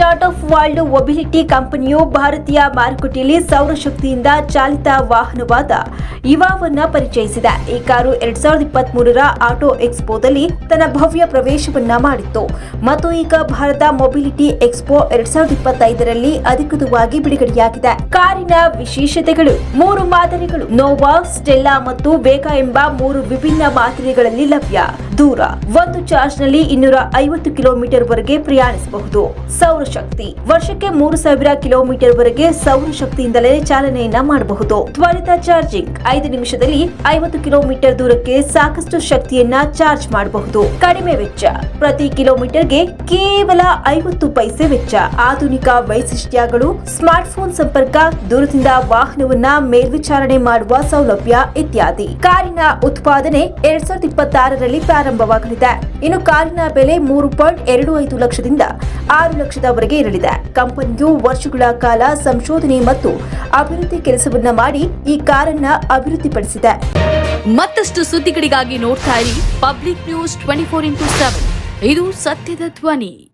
Startup world mobility ಕಂಪನಿಯು ಭಾರತೀಯ ಮಾರುಕಟ್ಟೆಯಲ್ಲಿ ಸೌರಶಕ್ತಿಯಿಂದ ಚಾಲಿತ ವಾಹನವಾದ ಇವಾವನ್ನು ಪರಿಚಯಿಸಿದೆ. ಈ ಕಾರು ಎರಡ್ ಸಾವಿರದ ಇಪ್ಪತ್ತ್ ಮೂರರ ಆಟೋ ಎಕ್ಸ್ಪೋದಲ್ಲಿ ತನ್ನ ಭವ್ಯ ಪ್ರವೇಶವನ್ನ ಮಾಡಿತ್ತು. ಮತ್ತು ಈಗ ಭಾರತ ಮೊಬಿಲಿಟಿ ಎಕ್ಸ್ಪೋ ಎರಡ್ ಸಾವಿರದ ಇಪ್ಪತ್ತೈದರಲ್ಲಿ ಅಧಿಕೃತವಾಗಿ ಬಿಡುಗಡೆಯಾಗಿದೆ. ಕಾರಿನ ವಿಶೇಷತೆಗಳು, ಮೂರು ಮಾದರಿಗಳು, ನೋವಾ, ಸ್ಟೆಲ್ಲಾ ಮತ್ತು ವೇಗ ಎಂಬ ಮೂರು ವಿಭಿನ್ನ ಮಾದರಿಗಳಲ್ಲಿ ಲಭ್ಯ. ದೂರ, ಒಂದು ಚಾರ್ಜ್ನಲ್ಲಿ ಇನ್ನೂರ ಐವತ್ತು ಕಿಲೋಮೀಟರ್ ವರೆಗೆ ಪ್ರಯಾಣಿಸಬಹುದು ಸೌರಶಕ್ತಿ ವರ್ಷಕ್ಕೆ ಮೂರು ಸಾವಿರ ಕಿಲೋಮೀಟರ್ ವರೆಗೆ ಸೌರಶಕ್ತಿಯಿಂದಲೇ ಚಾಲನೆಯನ್ನ ಮಾಡಬಹುದು. ತ್ವರಿತ ಚಾರ್ಜಿಂಗ್ ಐದು ನಿಮಿಷದಲ್ಲಿ ಐವತ್ತು ಕಿಲೋಮೀಟರ್ ದೂರಕ್ಕೆ ಸಾಕಷ್ಟು ಶಕ್ತಿಯನ್ನ ಚಾರ್ಜ್ ಮಾಡಬಹುದು. ಕಡಿಮೆ ವೆಚ್ಚ. ಪ್ರತಿ ಕಿಲೋಮೀಟರ್ಗೆ ಕೇವಲ ಐವತ್ತು ಪೈಸೆ ವೆಚ್ಚ. ಆಧುನಿಕ ವೈಶಿಷ್ಟ್ಯಗಳು, ಸ್ಮಾರ್ಟ್ಫೋನ್ ಸಂಪರ್ಕ, ದೂರದಿಂದ ವಾಹನವನ್ನ ಮೇಲ್ವಿಚಾರಣೆ ಮಾಡುವ ಸೌಲಭ್ಯ ಇತ್ಯಾದಿ. ಕಾರಿನ ಉತ್ಪಾದನೆ ಎರಡ್ ಸಾವಿರದ ಇಪ್ಪತ್ತಾರರಲ್ಲಿ ಪ್ರಾರಂಭವಾಗಲಿದೆ. ಇನ್ನು ಕಾರಿನ ಬೆಲೆ ಮೂರು ಪಾಯಿಂಟ್ ಎರಡು ಐದು ಲಕ್ಷದಿಂದ ಆರು ಲಕ್ಷದವರೆಗೆ ಇರಲಿದೆ. ಕಂಪನಿಯು ವರ್ಷಗಳ ಕಾಲ ಸಂಶೋಧನೆ ಮತ್ತು ಅಭಿವೃದ್ಧಿ ಕೆಲಸವನ್ನ ಮಾಡಿ ಈ ಕಾರನ್ನ ಅಭಿವೃದ್ಧಿಪಡಿಸಿದೆ. ಮತ್ತಷ್ಟು ಸುದ್ದಿಗಳಿಗಾಗಿ ನೋಡ್ತಾ ಇರಿ public news twenty four into seven. ಇದು ಸತ್ಯದ ಧ್ವನಿ.